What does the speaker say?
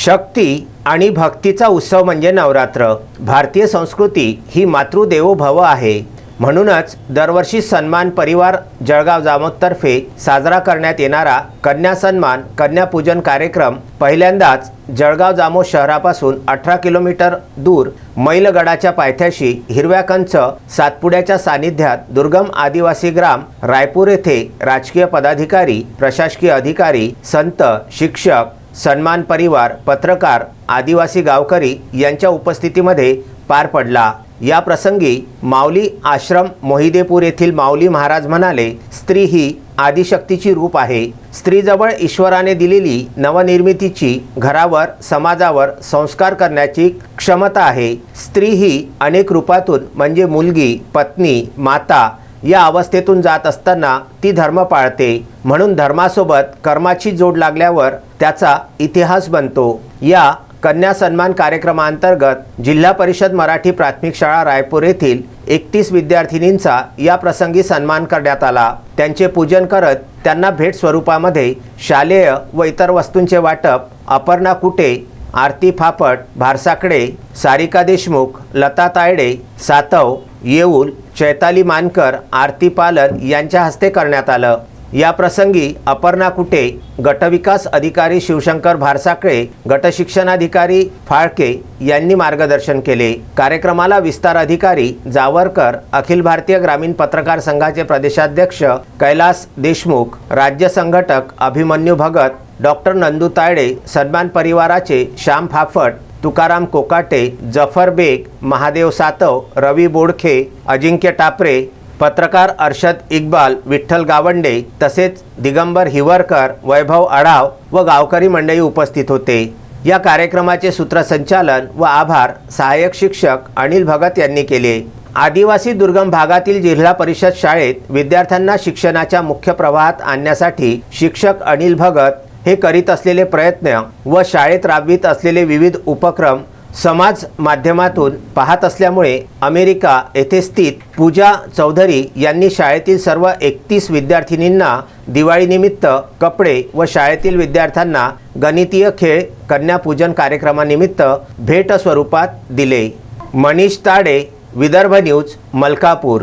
शक्ती आणि भक्तीचा उत्सव म्हणजे नवरात्र. भारतीय संस्कृती ही मातृदेवो भव आहे. म्हणूनच दरवर्षी सन्मान परिवार जळगाव जामोदतर्फे साजरा करण्यात येणारा कन्या सन्मान कन्यापूजन कार्यक्रम पहिल्यांदाच जळगाव जामोद शहरापासून अठरा किलोमीटर दूर मैलगडाच्या पायथ्याशी हिरव्या कंच सातपुड्याच्या सानिध्यात दुर्गम आदिवासी ग्राम रायपूर येथे राजकीय पदाधिकारी प्रशासकीय अधिकारी संत शिक्षक सन्मान परिवार पत्रकार आदिवासी गावकरी यांच्या उपस्थितीमध्ये पार पडला. या प्रसंगी माऊली आश्रम मोहिदेपूर येथील माऊली महाराज म्हणाले स्त्री ही आदिशक्तीची रूप आहे. स्त्रीजवळ ईश्वराने दिलेली नवनिर्मितीची घरावर समाजावर संस्कार करण्याची क्षमता आहे. स्त्री ही अनेक रूपातून म्हणजे मुलगी पत्नी माता या अवस्थेतून जात असताना ती धर्म पाळते. म्हणून धर्मासोबत कर्माची जोड लागल्यावर त्याचा इतिहास बनतो. या कन्या सन्मान कार्यक्रमांतर्गत जिल्हा परिषद मराठी प्राथमिक शाळा रायपूर येथील एकतीस विद्यार्थिनींचा या प्रसंगी सन्मान करण्यात आला. त्यांचे पूजन करत त्यांना भेट स्वरूपामध्ये शालेय व इतर वस्तूंचे वाटप अपर्णा कुटे आरती फापट भारसाकडे सारिका देशमुख लता तायडे सातव येऊल चैताली मानकर आरती पालन यांच्या हस्ते करण्यात आलं. या प्रसंगी अपर्णा कुटे गटविकास अधिकारी शिवशंकर भारसाकळे गटशिक्षणाधिकारी फाळके यांनी मार्गदर्शन केले. कार्यक्रमाला विस्तार अधिकारी जावरकर अखिल भारतीय ग्रामीण पत्रकार संघाचे प्रदेशाध्यक्ष कैलास देशमुख राज्य संघटक अभिमन्यू भगत डॉक्टर नंदू तायडे सन्मान परिवाराचे श्याम फाफट तुकाराम कोकाटे जफर बेग महादेव सातव रवी बोडखे अजिंक्य टापरे पत्रकार अर्षद इक्बाल विठ्ठल गावंडे तसेच दिगंबर हिवरकर वैभव आढाव व गावकरी मंडळी उपस्थित होते. या कार्यक्रमाचे सूत्रसंचालन व आभार सहाय्यक शिक्षक अनिल भगत यांनी केले. आदिवासी दुर्गम भागातील जिल्हा परिषद शाळेत विद्यार्थ्यांना शिक्षणाच्या मुख्य प्रवाहात आणण्यासाठी शिक्षक अनिल भगत हे करीत असलेले प्रयत्न व शाळेत राबवित असलेले विविध उपक्रम समाज माध्यमातून पाहत असल्यामुळे अमेरिका येथे स्थित पूजा चौधरी यांनी शाळेतील सर्व एकतीस विद्यार्थिनींना दिवाळीनिमित्त कपडे व शाळेतील विद्यार्थ्यांना गणितीय खेळ कन्यापूजन कार्यक्रमानिमित्त भेट स्वरूपात दिले. मनीष ताडे विदर्भ न्यूज मलकापूर.